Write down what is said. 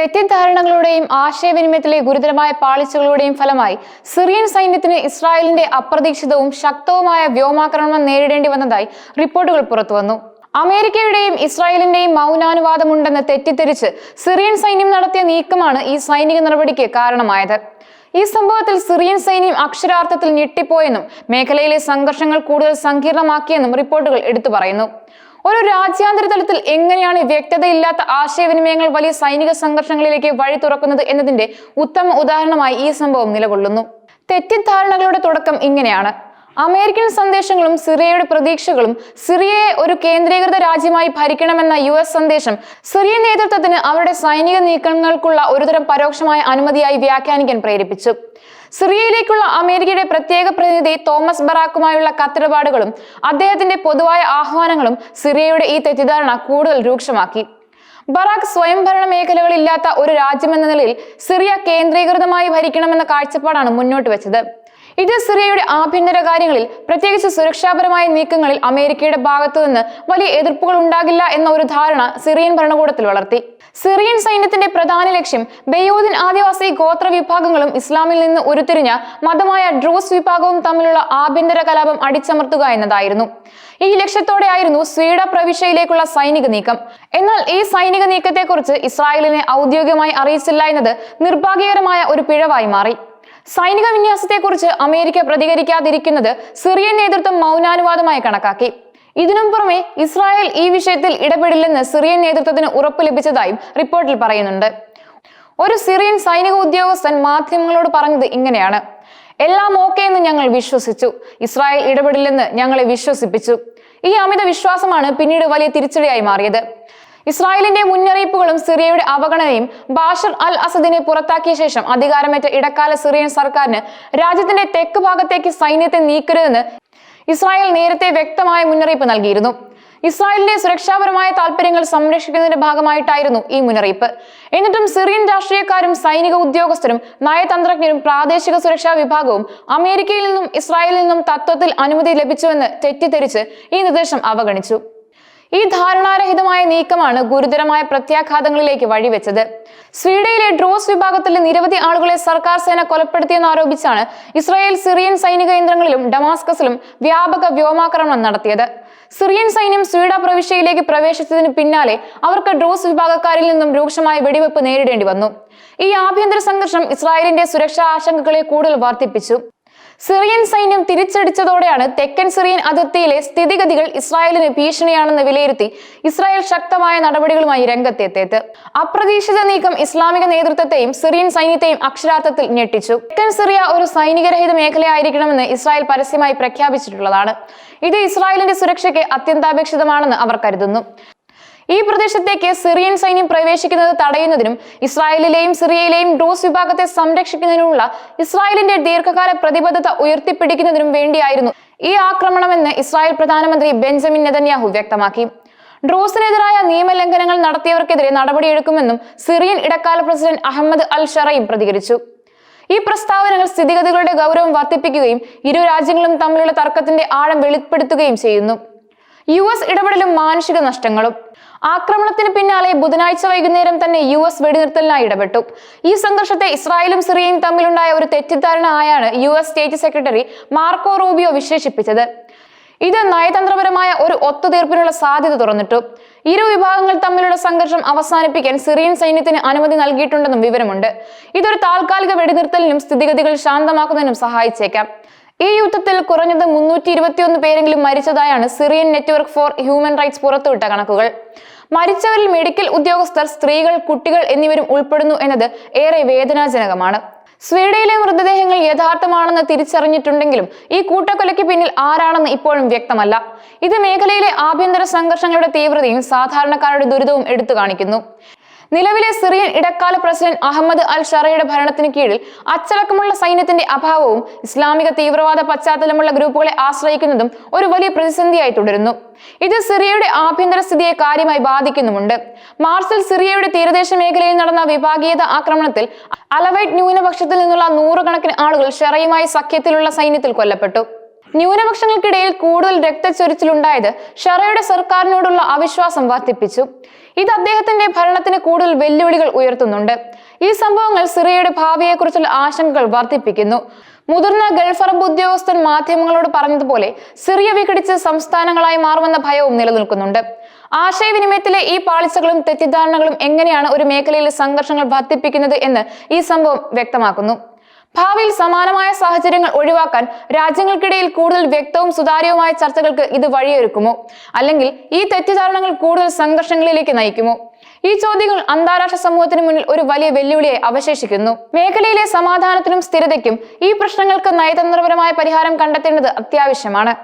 തെറ്റിദ്ധാരണകളുടെയും ആശയവിനിമയത്തിലെ ഗുരുതരമായ പാളിച്ചകളുടെയും ഫലമായി സിറിയൻ സൈന്യത്തിന് ഇസ്രായേലിന്റെ അപ്രതീക്ഷിതവും ശക്തവുമായ വ്യോമാക്രമണം നേരിടേണ്ടി വന്നതായി റിപ്പോർട്ടുകൾ പുറത്തുവന്നു. അമേരിക്കയുടെയും ഇസ്രായേലിന്റെയും മൗനാനുവാദമുണ്ടെന്ന് തെറ്റിദ്ധരിച്ച് സിറിയൻ സൈന്യം നടത്തിയ നീക്കമാണ് ഈ സൈനിക നടപടിക്ക് കാരണമായത്. ഈ സംഭവത്തിൽ സിറിയൻ സൈന്യം അക്ഷരാർത്ഥത്തിൽ ഞെട്ടിപ്പോയെന്നും മേഖലയിലെ സംഘർഷങ്ങൾ കൂടുതൽ സങ്കീർണമാക്കിയെന്നും റിപ്പോർട്ടുകൾ എടുത്തു പറയുന്നു. ഒരു രാജ്യാന്തര തലത്തിൽ എങ്ങനെയാണ് വ്യക്തതയില്ലാത്ത ആശയവിനിമയങ്ങൾ വലിയ സൈനിക സംഘർഷങ്ങളിലേക്ക് വഴി തുറക്കുന്നത് എന്നതിന്റെ ഉത്തമ ഉദാഹരണമായി ഈ സംഭവം നിലകൊള്ളുന്നു. തെറ്റിദ്ധാരണകളുടെ തുടക്കം ഇങ്ങനെയാണ്. അമേരിക്കൻ സന്ദേശങ്ങളും സിറിയയുടെ പ്രതീക്ഷകളും സിറിയയെ ഒരു കേന്ദ്രീകൃത രാജ്യമായി ഭരിക്കണമെന്ന യു എസ് സന്ദേശം സിറിയൻ നേതൃത്വത്തിന് അവരുടെ സൈനിക നീക്കങ്ങൾക്കുള്ള ഒരുതരം പരോക്ഷമായ അനുമതിയായി വ്യാഖ്യാനിക്കാൻ പ്രേരിപ്പിച്ചു. സിറിയയിലേക്കുള്ള അമേരിക്കയുടെ പ്രത്യേക പ്രതിനിധി തോമസ് ബറാക്കുമായുള്ള കത്തിടപാടുകളും അദ്ദേഹത്തിന്റെ പൊതുവായ ആഹ്വാനങ്ങളും സിറിയയുടെ ഈ തെറ്റിദ്ധാരണ കൂടുതൽ രൂക്ഷമാക്കി. ബറാഖ് സ്വയംഭരണ മേഖലകളില്ലാത്ത ഒരു രാജ്യമെന്ന നിലയിൽ സിറിയ കേന്ദ്രീകൃതമായി ഭരിക്കണമെന്ന കാഴ്ചപ്പാടാണ് മുന്നോട്ട് വെച്ചത്. ഇത് സിറിയയുടെ ആഭ്യന്തര കാര്യങ്ങളിൽ പ്രത്യേകിച്ച് സുരക്ഷാപരമായ നീക്കങ്ങളിൽ അമേരിക്കയുടെ ഭാഗത്തു നിന്ന് വലിയ എതിർപ്പുകൾ ഉണ്ടാകില്ല എന്ന ഒരു ധാരണ സിറിയൻ ഭരണകൂടത്തിൽ വളർത്തി. സിറിയൻ സൈന്യത്തിന്റെ പ്രധാന ലക്ഷ്യം ബെയോദിൻ ആദിവാസി ഗോത്ര വിഭാഗങ്ങളും ഇസ്ലാമിൽ നിന്ന് ഉരുത്തിരിഞ്ഞ മതമായ ഡ്രൂസ് വിഭാഗവും തമ്മിലുള്ള ആഭ്യന്തര കലാപം അടിച്ചമർത്തുക എന്നതായിരുന്നു. ഈ ലക്ഷ്യത്തോടെയായിരുന്നു സ്വീഡ പ്രവിശ്യയിലേക്കുള്ള സൈനിക നീക്കം. എന്നാൽ ഈ സൈനിക നീക്കത്തെക്കുറിച്ച് ഇസ്രായേലിനെ ഔദ്യോഗികമായി അറിയിച്ചില്ല എന്നത് നിർഭാഗ്യകരമായ ഒരു പിഴവായി മാറി. സൈനിക വിന്യാസത്തെക്കുറിച്ച് അമേരിക്ക പ്രതികരിക്കാതിരിക്കുന്നത് സിറിയൻ നേതൃത്വം മൗനാനുവാദമായി കണക്കാക്കി. ഇതിനും പുറമെ ഇസ്രായേൽ ഈ വിഷയത്തിൽ ഇടപെടില്ലെന്ന് സിറിയൻ നേതൃത്വത്തിന് ഉറപ്പ് ലഭിച്ചതായും റിപ്പോർട്ടിൽ പറയുന്നുണ്ട്. ഒരു സിറിയൻ സൈനിക ഉദ്യോഗസ്ഥൻ മാധ്യമങ്ങളോട് പറഞ്ഞത് ഇങ്ങനെയാണ്. എല്ലാം ഓക്കെ എന്ന് ഞങ്ങൾ വിശ്വസിച്ചു. ഇസ്രായേൽ ഇടപെടില്ലെന്ന് ഞങ്ങളെ വിശ്വസിപ്പിച്ചു. ഈ അമിത വിശ്വാസമാണ് പിന്നീട് വലിയ തിരിച്ചടിയായി മാറിയത്. ഇസ്രായേലിന്റെ മുന്നറിയിപ്പുകളും സിറിയയുടെ അവഗണനയും ബാഷർ അൽ അസദിനെ പുറത്താക്കിയ ശേഷം അധികാരമേറ്റ ഇടക്കാല സിറിയൻ സർക്കാരിന് രാജ്യത്തിന്റെ തെക്ക് ഭാഗത്തേക്ക് സൈന്യത്തെ നീക്കരുതെന്ന് ഇസ്രായേൽ നേരത്തെ വ്യക്തമായ മുന്നറിയിപ്പ് നൽകിയിരുന്നു. ഇസ്രായേലിന്റെ സുരക്ഷാപരമായ താല്പര്യങ്ങൾ സംരക്ഷിക്കുന്നതിന്റെ ഭാഗമായിട്ടായിരുന്നു ഈ മുന്നറിയിപ്പ്. എന്നിട്ടും സിറിയൻ രാഷ്ട്രീയക്കാരും സൈനിക ഉദ്യോഗസ്ഥരും നയതന്ത്രജ്ഞരും പ്രാദേശിക സുരക്ഷാ വിഭാഗവും അമേരിക്കയിൽ നിന്നും ഇസ്രായേലിൽ നിന്നും തത്വത്തിൽ അനുമതി ലഭിച്ചുവെന്ന് തെറ്റിദ്ധരിച്ച് ഈ നിർദ്ദേശം അവഗണിച്ചു. ഈ ധാരണാരഹിതമായ നീക്കമാണ് ഗുരുതരമായ പ്രത്യാഘാതങ്ങളിലേക്ക് വഴിവെച്ചത്. സ്വീഡയിലെ ഡ്രോസ് വിഭാഗത്തിലെ നിരവധി ആളുകളെ സർക്കാർ സേന കൊലപ്പെടുത്തിയെന്ന് ആരോപിച്ചാണ് ഇസ്രായേൽ സിറിയൻ സൈനിക കേന്ദ്രങ്ങളിലും ഡമാസ്കസിലും വ്യാപക വ്യോമാക്രമണം നടത്തിയത്. സിറിയൻ സൈന്യം സ്വീഡ പ്രവിശ്യയിലേക്ക് പ്രവേശിച്ചതിന് പിന്നാലെ അവർക്ക് ഡ്രോസ് വിഭാഗക്കാരിൽ നിന്നും രൂക്ഷമായ വെടിവെപ്പ് നേരിടേണ്ടി വന്നു. ഈ ആഭ്യന്തര സംഘർഷം ഇസ്രായേലിന്റെ സുരക്ഷാ ആശങ്കകളെ കൂടുതൽ വർദ്ധിപ്പിച്ചു. സിറിയൻ സൈന്യം തിരിച്ചടിച്ചതോടെയാണ് തെക്കൻ സിറിയൻ അതിർത്തിയിലെ സ്ഥിതിഗതികൾ ഇസ്രായേലിന് ഭീഷണിയാണെന്ന് വിലയിരുത്തി ഇസ്രായേൽ ശക്തമായ നടപടികളുമായി രംഗത്തെത്തിയത്. അപ്രതീക്ഷിത നീക്കം ഇസ്ലാമിക നേതൃത്വത്തെയും സിറിയൻ സൈന്യത്തെയും അക്ഷരാർത്ഥത്തിൽ ഞെട്ടിച്ചു. തെക്കൻ സിറിയ ഒരു സൈനികരഹിത മേഖലയായിരിക്കണമെന്ന് ഇസ്രായേൽ പരസ്യമായി പ്രഖ്യാപിച്ചിട്ടുള്ളതാണ്. ഇത് ഇസ്രായേലിന്റെ സുരക്ഷയ്ക്ക് അത്യന്താപേക്ഷിതമാണെന്ന് അവർ കരുതുന്നു. ഈ പ്രദേശത്തേക്ക് സിറിയൻ സൈന്യം പ്രവേശിക്കുന്നത് തടയുന്നതിനും ഇസ്രായേലിലെയും സിറിയയിലെയും ഡ്രോസ് വിഭാഗത്തെ സംരക്ഷിക്കുന്നതിനുമുള്ള ഇസ്രായേലിന്റെ ദീർഘകാല പ്രതിബദ്ധത ഉയർത്തിപ്പിടിക്കുന്നതിനും വേണ്ടിയായിരുന്നു ഈ ആക്രമണമെന്ന് ഇസ്രായേൽ പ്രധാനമന്ത്രി ബെഞ്ചമിൻ നെതന്യാഹു വ്യക്തമാക്കി. ഡ്രോസിനെതിരായ നിയമലംഘനങ്ങൾ നടത്തിയവർക്കെതിരെ നടപടിയെടുക്കുമെന്നും സിറിയൻ ഇടക്കാല പ്രസിഡന്റ് അഹമ്മദ് അൽ ഷറയും പ്രതികരിച്ചു. ഈ പ്രസ്താവനകൾ സ്ഥിതിഗതികളുടെ ഗൗരവം വർദ്ധിപ്പിക്കുകയും ഇരു രാജ്യങ്ങളും തമ്മിലുള്ള തർക്കത്തിന്റെ ആഴം വെളിപ്പെടുത്തുകയും ചെയ്യുന്നു. യു എസ് ഇടപെടലും മാനുഷിക നഷ്ടങ്ങളും. ആക്രമണത്തിന് പിന്നാലെ ബുധനാഴ്ച വൈകുന്നേരം തന്നെ യു എസ് വെടിനിർത്തലിനായി ഇടപെട്ടു. ഈ സംഘർഷത്തെ ഇസ്രായേലും സിറിയയും തമ്മിലുണ്ടായ ഒരു തെറ്റിദ്ധാരണ ആയാണ് U S state secretary Marco Rubio വിശേഷിപ്പിച്ചത്. ഇത് നയതന്ത്രപരമായ ഒരു ഒത്തുതീർപ്പിനുള്ള സാധ്യത തുറന്നിട്ടു. ഇരു വിഭാഗങ്ങൾ തമ്മിലുള്ള സംഘർഷം അവസാനിപ്പിക്കാൻ സിറിയൻ സൈന്യത്തിന് അനുമതി നൽകിയിട്ടുണ്ടെന്നും വിവരമുണ്ട്. ഇതൊരു താൽക്കാലിക വെടിനിർത്തലിനും സ്ഥിതിഗതികൾ ശാന്തമാക്കുന്നതിനും സഹായിച്ചേക്കാം. ഈ യുദ്ധത്തിൽ കുറഞ്ഞത് മുന്നൂറ്റി ഇരുപത്തിയൊന്ന് പേരെങ്കിലും മരിച്ചതായാണ് Syrian network for human rights പുറത്തുവിട്ട കണക്കുകൾ. മരിച്ചവരിൽ മെഡിക്കൽ ഉദ്യോഗസ്ഥർ സ്ത്രീകൾ കുട്ടികൾ എന്നിവരും ഉൾപ്പെടുന്നു എന്നത് ഏറെ വേദനാജനകമാണ്. സ്വീഡയിലെ മൃതദേഹങ്ങൾ യഥാർത്ഥമാണെന്ന് തിരിച്ചറിഞ്ഞിട്ടുണ്ടെങ്കിലും ഈ കൂട്ടക്കൊലയ്ക്ക് പിന്നിൽ ആരാണെന്ന് ഇപ്പോഴും വ്യക്തമല്ല. ഇത് മേഖലയിലെ ആഭ്യന്തര സംഘർഷങ്ങളുടെ തീവ്രതയും സാധാരണക്കാരുടെ ദുരിതവും എടുത്തു കാണിക്കുന്നു. നിലവിലെ സിറിയൻ ഇടക്കാല പ്രസിഡന്റ് അഹമ്മദ് അൽ ഷറയുടെ ഭരണത്തിന് കീഴിൽ അച്ചടക്കമുള്ള സൈന്യത്തിന്റെ അഭാവവും ഇസ്ലാമിക തീവ്രവാദ പശ്ചാത്തലമുള്ള ഗ്രൂപ്പുകളെ ആശ്രയിക്കുന്നതും ഒരു വലിയ പ്രതിസന്ധിയായി തുടരുന്നു. ഇത് സിറിയയുടെ ആഭ്യന്തര സ്ഥിതിയെ കാര്യമായി ബാധിക്കുന്നുമുണ്ട്. മാർച്ചിൽ സിറിയയുടെ തീരദേശ മേഖലയിൽ നടന്ന വിഭാഗീയത ആക്രമണത്തിൽ അലവൈറ്റ് ന്യൂനപക്ഷത്തിൽ നിന്നുള്ള നൂറുകണക്കിന് ആളുകൾ ഷെറയുമായി സഖ്യത്തിലുള്ള സൈന്യത്തിൽ കൊല്ലപ്പെട്ടു. ന്യൂനപക്ഷങ്ങൾക്കിടയിൽ കൂടുതൽ രക്തച്ചൊരിച്ചിലുണ്ടായത് ഷെറയുടെ സർക്കാരിനോടുള്ള അവിശ്വാസം വർദ്ധിപ്പിച്ചു. ഇത് അദ്ദേഹത്തിന്റെ ഭരണത്തിന് കൂടുതൽ വെല്ലുവിളികൾ ഉയർത്തുന്നുണ്ട്. ഈ സംഭവങ്ങൾ സിറിയയുടെ ഭാവിയെക്കുറിച്ചുള്ള ആശങ്കകൾ വർദ്ധിപ്പിക്കുന്നു. മുതിർന്ന ഗൾഫ് അറബ് ഉദ്യോഗസ്ഥൻ മാധ്യമങ്ങളോട് പറഞ്ഞതുപോലെ സിറിയ വിഘടിച്ച് സംസ്ഥാനങ്ങളായി മാറുമെന്ന ഭയവും നിലനിൽക്കുന്നുണ്ട്. ആശയവിനിമയത്തിലെ ഈ പാളിച്ചകളും തെറ്റിദ്ധാരണകളും എങ്ങനെയാണ് ഒരു മേഖലയിലെ സംഘർഷങ്ങൾ വർദ്ധിപ്പിക്കുന്നത് എന്ന് ഈ സംഭവം വ്യക്തമാക്കുന്നു. ഭാവിയിൽ സമാനമായ സാഹചര്യങ്ങൾ ഒഴിവാക്കാൻ രാജ്യങ്ങൾക്കിടയിൽ കൂടുതൽ വ്യക്തവും സുതാര്യവുമായ ചർച്ചകൾക്ക് ഇത് വഴിയൊരുക്കുമോ? അല്ലെങ്കിൽ ഈ തെറ്റിദ്ധാരണകൾ കൂടുതൽ സംഘർഷങ്ങളിലേക്ക് നയിക്കുമോ? ഈ ചോദ്യങ്ങൾ അന്താരാഷ്ട്ര സമൂഹത്തിന് മുന്നിൽ ഒരു വലിയ വെല്ലുവിളിയായി അവശേഷിക്കുന്നു. മേഖലയിലെ സമാധാനത്തിനും സ്ഥിരതയ്ക്കും ഈ പ്രശ്നങ്ങൾക്ക് നയതന്ത്രപരമായ പരിഹാരം കണ്ടെത്തേണ്ടത് അത്യാവശ്യമാണ്.